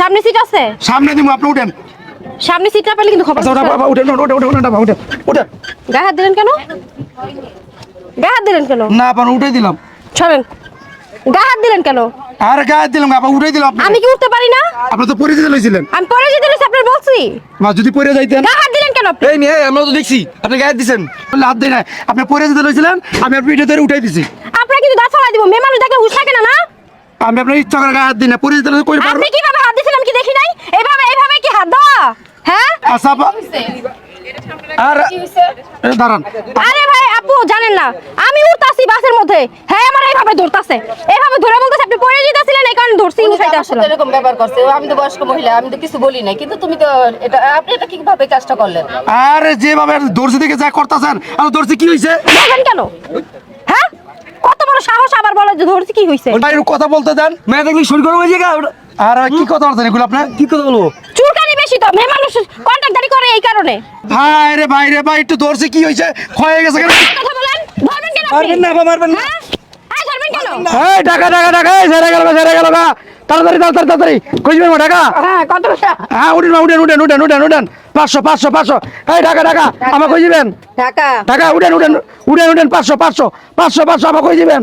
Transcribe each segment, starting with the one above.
সামনে সিট আছে? সামনে দিব আপনি উঠেন। সামনে সিট না পেলে কিন্তু খবর আচ্ছা ওটা বাবা উঠেন উঠেন উঠেন উঠেন উঠেন উঠেন উঠেন। গায়ে হাত দিলেন কেন? গায়ে হাত দিলেন কেন? না আপনি উঠে দিলাম। সরেন গায়ে হাত দিলেন কেন? আর গায়ে দিলাম আপনি উঠে দিলাম আমি কি উঠতে পারি না? আপনি তো পরিচিত লইছিলেন। আমি পরে যেতে রয়েছি আপনার বলছি। মা যদি পরে যাইতেন। গায়ে হাত দিলেন কেন আপনি? এই মেয়ে আমরা তো দেখছি আপনি গায়ে দিছেন। বললে হাত দেয় না আপনি পরে যেতে লইছিলেন আমি আপনার পিঠে ধরে উঠাই দিছি। আপনার কিন্তু দাঁত ফলাই দিব। মেয়ে মানুষ দেখলে হুশ থাকে না না? আমি আপনার ইচ্ছা করে হাত দিই না পরে যেতে কই পারব? আপনি কীভাবে হাত দিয়েছিলেন আমি কি দেখি নাই? এইভাবে এইভাবে কি হাত দেওয়া? হ্যাঁ? আচ্ছা আর এ, দাঁড়ান। আরে ভাই আপু জানেন না আমি উঠতাছি বাসের মধ্যে। হ্যাঁ আমার এইভাবে ধরতাছে। এইভাবে ধরে বলতেছে আপনি পরে যেতেছিলেন এই কারণে ধরছি উঠাইতে আসলাম এরকম ব্যবহার করছে? আমি তো বয়স্ক মহিলা আমি তো কিছু বলি নাই। কিন্তু তুমি তো এটা আপনি এটা কীভাবে কাজটা করলেন? আর যেভাবে দর্জি দিকে যা করতেছেন আর দর্জি কি হয়েছে দেখেন কেন? বড় সাহস আবার বলে যে ধরছি কি হইছে? ভাই কথা বলতে দেন। মেয়ে দেখলি শরীর গরম হয়ে যায় আর কি কথা বলতেন এগুলো আপনার কি কথা বলব? চুলকানি বেশি তো মেয়ে মানুষ কন্ট্রাক্টারি করে এই কারণে। ভাই রে ভাই রে ভাই একটু দর্জি কি হইছে? ক্ষয় হয়ে গেছে কেন? কথা বলেন ধরবেন কেন আপনি? মারবেন না মারবেন না হ্যাঁ হ্যাঁ, ধরবেন কেন এই টাকা টাকা টাকা এই সেরে গেল সেরে গেল গা। তাড়াতাড়ি তাড়াতাড়ি তাড়াতাড়ি। খুঁজবেন মা টাকা হ্যাঁ কত টাকা হ্যাঁ উঠেন উঠেন উঠেন উঠেন উঠেন উঠেন। পাঁচশো পাঁচশো পাঁচশো। এই টাকা টাকা আমার কই দিবেন ঢাকা। টাকা উঠেন উঠেন উঠেন উঠেন পাঁচশো পাঁচশো পাঁচশো পাঁচশো আমার কই দিবেন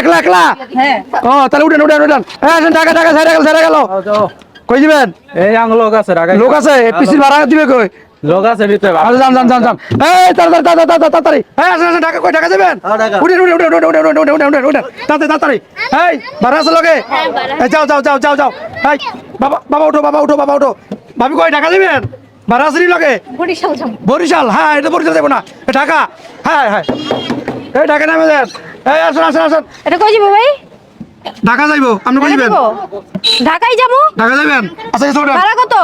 একলা একলা? হ্যাঁ। ও তাহলে উঠেন উঠেন উঠেন। এই আসেন টাকা টাকা সেরে গেল সেরে গেল। কই দিবেন এই আং লোক আছে লোক আছে পিসি ভাড়া দিবে কই? লোক আছে ভিতরে আরে যান যান যান যান। এই তাড়াতাড়ি তাড়াতাড়ি তাড়াতাড়ি এই আসেন আসেন টাকা কই টাকা দেবেন হ্যাঁ, টাকা। উঠেন উঠেন উঠেন উঠেন উঠেন উঠেন উঠেন উঠেন উঠেন। তাড়াতাড়ি তাড়াতাড়ি। এই আছে লগে এই যাও যাও যাও যাও যাও। এই বাবা বাবা উঠো বাবা উঠো বাবা উঠো। ভাবি কই টাকা দিবেন ভাড়া আছে নি লগে বরিশাল যাম বরিশাল? হ্যাঁ এটা বরিশাল যাব না। ঢাকা। হ্যাঁ হ্যাঁ। এই ঢাকা নামে দেন এই আসুন আসুন আসুন। এটা কই যাব ভাই? ঢাকা যাইবো। আপনি কই যাবেন? যাব? ঢাকায় যাব? ঢাকা যাবেন? আচ্ছা কিছু ভাড়া কত?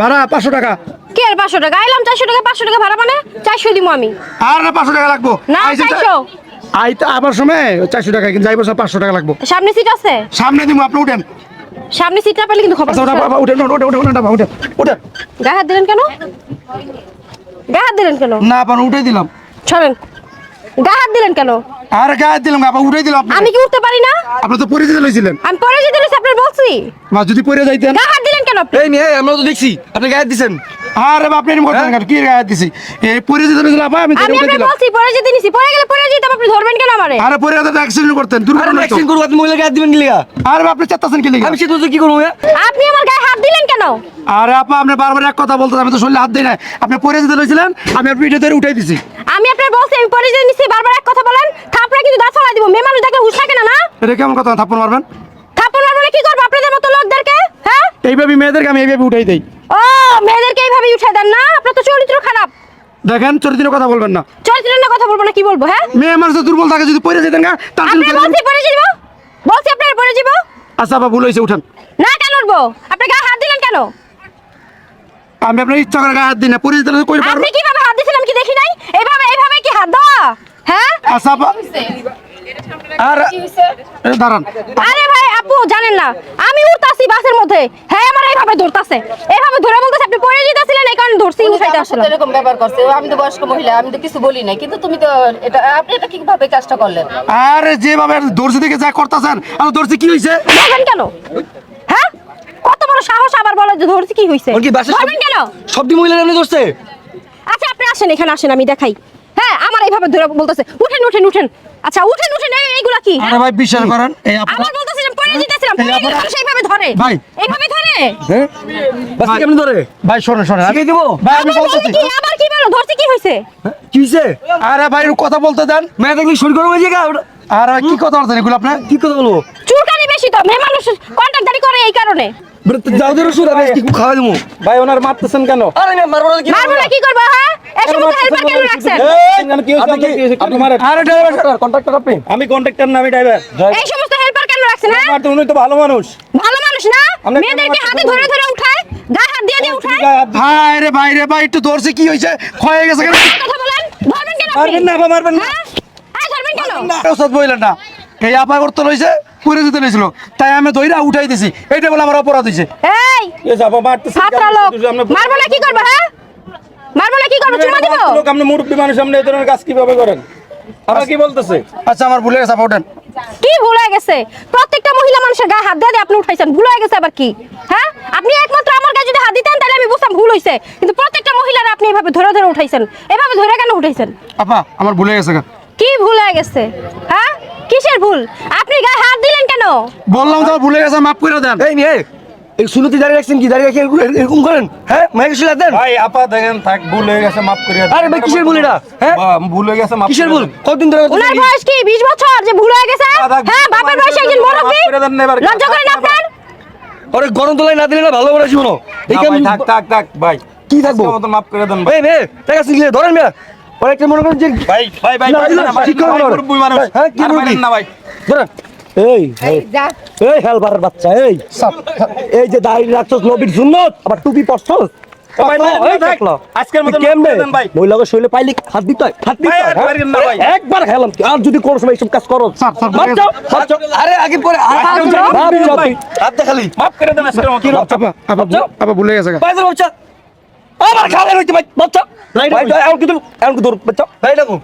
ভাড়া পাঁচশো টাকা। কে আর পাঁচশো টাকা? আইলাম চারশো টাকা পাঁচশো টাকা ভাড়া মানে চারশো দিব আমি। আর না পাঁচশো টাকা লাগবো। না, আইসে তা- 400 আইতে আবার সময়? চারশো টাকা কিন্তু পাঁচশো টাকা লাগবো। সামনে সিট আছে? সামনে দিব আপনি উঠেন। সামনে সিট না পেলে কিন্তু খবর আচ্ছা ওটা আছে। বাবা উঠেন উঠেন উঠেন উঠেন বাবা উঠেন উঠেন। গায়ে হাত দিলেন কেন? গায়ে হাত দিলেন কেন? না আপনি উঠে দিলাম। সরেন। গায়ে হাত দিলেন কেন? আর গায়ে দিলাম আপনি উঠে দিলাম আপনি আমি কি উঠতে পারি না? আপনি তো পরিচিত লইছিলেন। আমি পরে যেতে রয়েছি আপনার বলছি। যদি পরে যাইতেন। গায়ে হাত দিলেন কেন আপনি? এই মেয়ে আমরা তো দেখছি আপনি গায়ে দিছেন। আরে বাপ করতেন কি গায়ে দিছি? এই পরিচিত লইছিলাম আপা আমি দিলাম বলছি পরে যেতে নিছি পরে গেলে পরে যেতে আপনি ধরবেন কেন আমারে? আরে পরে তো অ্যাক্সিডেন্ট করতেন আরে দুর্ঘটনা হতো। ভ্যাকসিন করব আপনি মহিলা গায়ে দিবেন কি লিগা আরে বাপ আপনি চেতাছেন কি লিখে আমি সে কি করব আপনি আমার গায়ে হাত দিলেন কেন? আরে আপা আপনি বারবার এক কথা বলতেন আমি তো শরীরে হাত দিই না আপনি পরে যেতে লইছিলেন আমি আপনার পিঠে ধরে উঠাই দিছি। আমি আপনার বলছি আমি পরে যেতে নিছি বারবার এক কথা বলেন থাপড়া কিন্তু ফলাই দিব মেয়ে মানুষ দেখলে হুশ থাকে না না? এটা কেমন কথা থাপ্পড় মারবেন? কি করব আপনাদের মতো লোকদেরকে হ্যাঁ? এইভাবে মেয়েদেরকে আমি এইভাবে উঠাই দেই। এইভাবে উঠে দেন না আপনার তো চরিত্র খারাপ। দেখেন চরিত্রের কথা বলবেন না। চরিত্র নিয়ে কথা বলব না কি বলব হ্যাঁ? মেয়ে মানুষ দুর্বল থাকে যদি পরে যেতেন গা তার জন্য আপনি বলছি পরে যাব বলছি আপনার পরে যাব আচ্ছা আপা ভুল হয়েছে উঠান। না কেন উঠবো? আপনি গায়ে হাত দিলেন কেন? আমি আপনার ইচ্ছা করে গায়ে হাত দিই না পরে যেতে কই পারব? আপনি কীভাবে হাত দিয়েছিলাম কি দেখি নাই? এইভাবে এইভাবে কি হাত দেওয়া? হ্যাঁ? আচ্ছা আর এ, দাঁড়ান। আরে ভাই আপু জানেন না। আমি উঠতাছি বাসের মধ্যে। হ্যাঁ আমার এইভাবে ধরতাছে। এইভাবে ধরে বলতেছে আপনি পরে যেতেছিলেন এই কারণে ধরছি উঠাইতে আসলাম এরকম ব্যবহার করছে আমি তো বয়স্ক মহিলা আমি তো কিছু বলি নাই। কিন্তু তুমি তো এটা আপনি এটা কীভাবে কাজটা করলেন? আর যেভাবে দিকে যা করতেছেন আর দর্জি কি ধরবেন কেন? হ্যাঁ? কত বড় সাহস আবার বলে যে ধরছি কি হইছে? ওর কি বাসা কেন? সব দি মহিলা এমনি ধরছে? আচ্ছা আপনি আসেন এখানে আসেন আমি দেখাই। হ্যাঁ আমার এইভাবে ধরে বলতেছে উঠেন উঠেন উঠেন। আচ্ছা উঠেন উঠেন এইগুলা কি? আরে ভাই বিশ্বাস করেন এই আপনারা- মানুষ এইভাবে ধরে। ভাই। এইভাবে ধরে? হ্যাঁ? বাস কেমন ধরে? ভাই শোনেন শোনেন। শিখাই দেবো? ভাই আমি বলতেছি। আবার কি বলো? ধরছি কি হইছে কি হইছে আরে ভাই কথা বলতে দেন। মেয়ে দেখলি শরীর গরম হয়ে যায় আর কি কথা বলতেন এগুলো আপনার কি কথা বলব? চুলকানি বেশি তো। মেয়ে মানুষ কন্ট্রাক্টারি করে এই কারণে। বলে তো যাও ধরে শুধু আমি কি খাওয়া দেবো ভাই ওনার মারতেছেন কেন? আরে মেয়ে মারবো না কি মারবো না কি করব হ্যাঁ? ড্রাইভার কন্ট্রাক্টর আপনি আমি কন্ট্রাক্টর না আমি ড্রাইভার এই সমস্ত কেন রাখছেন হ্যাঁ? আমার তো উনি তো ভালো মানুষ। ভালো মানুষ না? মেয়েদেরকে হাতে ধরে ধরে উঠায় গায়ে হাত দিয়ে দিয়ে উঠায়। ভাই রে ভাই রে ভাই একটু দর্জি কি ক্ষয়ে গেছে কেন? কথা বলেন ধরবেন কেন আপনি? মারবেন না মারবেন না। হ্যাঁ? ধরবেন কেন? ওষুধ বইলেন না। এই আপা করতে লইছে পরে যেতে লইছিল তাই আমি দইরা উঠাই দিছি। এইটা বলে আমার অপরাধ হইছে এই কেন? ছাত্রা লোক। মারবো না কি করব হ্যাঁ? মারবো না কি করব চুমা দিব? লোক আপনি মুরব্বী মানুষ আপনি এই ধরনের কাজ কীভাবে করেন? আপা কি বলতেছে? আচ্ছা আমার ভুলে গেছে আপা ওঠেন কি ভুল হয়ে গেছে? প্রত্যেকটা মহিলা মানুষের গায়ে হাত দিয়ে আপনি উঠাইছেন। ভুল হয়ে গেছে আবার কি? হ্যাঁ? আপনি একমাত্র আমার গায়ে যদি হাত দিতেন তাহলে আমি বুঝতাম ভুল হয়েছে কিন্তু প্রত্যেকটা মহিলার আপনি এভাবে ধরে ধরে উঠাইছেন। এভাবে ধরে কেন উঠাইছেন? আপা আমার ভুলে গেছে কি ভুল হয়ে গেছে? হ্যাঁ? কিসের ভুল? আপনি গায়ে হাত দিলেন কেন? বললাম তো ভুলে গেছে মাফ করে দেন। এই মেয়ে এই সুলতি দাঁড়িয়ে রাখছেন কি? দাঁড়িয়ে রাখি এরকম- এরকম করেন? হ্যাঁ? মাইকে শুলে দেন। ভাই আপা দেখেন থাক ভুল হয়ে গেছে মাফ। আরে ভাই কিসের ভুল এটা? হ্যাঁ? ভুল হয়ে গেছে মাফ কিসের করে ভুল? কতদিন ধরে ওনার বয়স কি? বিশ বছর যে ভুল হয়ে গেছে? হ্যাঁ বাপের বয়সে একজন মাফ মুরব্বী না লজ্জা করেন আপনার? আরে গরম তোলাই না দিলে না ভালো করে জীবন এই ভাই, থাক থাক থাক ভাই। কি থাকব? মাফ করে দেন ভাই। এই টাকা ধরেন মেয়ে ওরা একটা মনে করেন যে ভাই ভাই ভাই ঠিক করে। হ্যাঁ, কি না ভাই। ধরেন। এই। এই, যা। এই হেলবারের বাচ্চা এই। এই যে দাঁড়িয়ে রাখছস নবীর সুন্নত আবার টুপি পরছস। হয়। একবার খেলাম আর যদি কোনো সময় এইসব কাজ করো। আরে আগে পরে হাত ভুলে গেছে খালে রইতে ভাই বাচ্চা। ভাই এমন কিন্তু এমন কিন্তু বাচ্চা। ভাই দেখো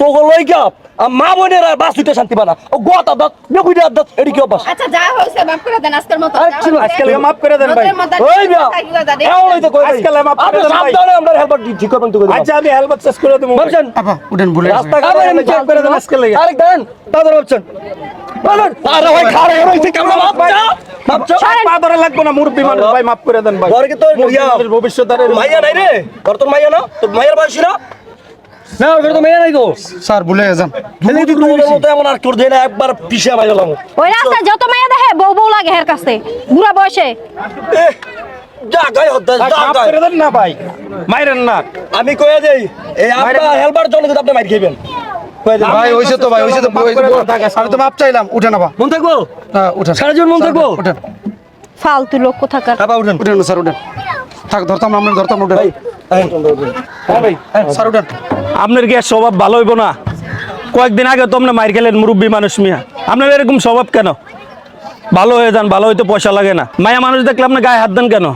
তো লই গিয়া আর মা বোনের আর বাস হইতে শান্তি পানা। ও গোটা দাঁত বেকুইটা দাঁত এডি কি অবাস আচ্ছা যা হয়েছে মাফ করে দেন আজকের মতো। আরে আজকে মাফ করে দেন ভাই। ওই মিয়া এমন হইতে কই ভাই। আজকাল করে দেন ভাই। সাবধানে আমরা হেল্পার ঠিক করবেন তো কই আচ্ছা আমি করে দেবো ভাবছেন? আপা উঠেন ভুলে রাস্তা গা। আমি চেক করে দেব আজকে আরেক দেন দাদা ভাবছেন। বলুন আরে ভাই খারে রইছে কেমন স্যার ভুলে গেছেন। একবার পিছিয়ে ওই যত মাইয়া দেখে বউ বউ লাগে হের কাছে। বুড়া বয়সে। আমি কয়ে দেই এই আপনার হেল্পার জন্য আপনি মাইর খাইবেন। ভাই হইছে তো ভাই হইছে তো মাফ করে দেন, থাক, আমি তো মাপ চাইলাম উঠেন আপা মন থাকব? না, উঠেন। সারা জীবন মন থাকব? উঠেন। ফালতু লোক কোথাকার? আপা উঠেন উঠেন স্যার উঠেন। থাক ধরতাম আমরা ধরতাম উঠেন। ভাই হ্যাঁ ভাই স্যার উঠেন। আপনার কি স্বভাব ভালো হইব না? কয়েকদিন আগে তো আপনি মাইর খেলেন মুরব্বী মানুষ মিয়া। আপনার এরকম স্বভাব কেন? ভালো হয়ে যান ভালো হইতে পয়সা লাগে না। মায়া মানুষ দেখলে আপনি গায়ে হাত দেন কেন?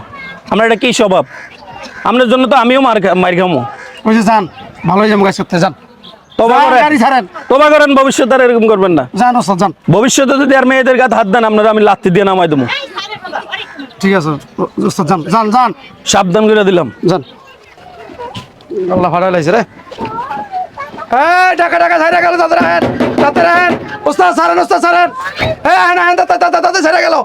আপনার এটা কি স্বভাব? আপনার জন্য তো আমিও মার মার খামো। যান ভালোই যাব গাছ করতে যান। তোবা করেন ভবিষ্যতে আর এরকম করবেন না। ওস্তাদ ভবিষ্যতে যদি আর মেয়েদের গায়ে হাত দেন আপনারা আমি লাত্তি দিয়ে নামাই দেবো। ঠিক আছে ওস্তাদ সাবধান করে দিলাম। যান। আল্লাহ ভাড়া লাইছে রে। এই টাকা টাকা ছাইরা গেল তাদের আহেন তাদের আহেন ওস্তাদ সারেন সারেন ছাইরা গেল।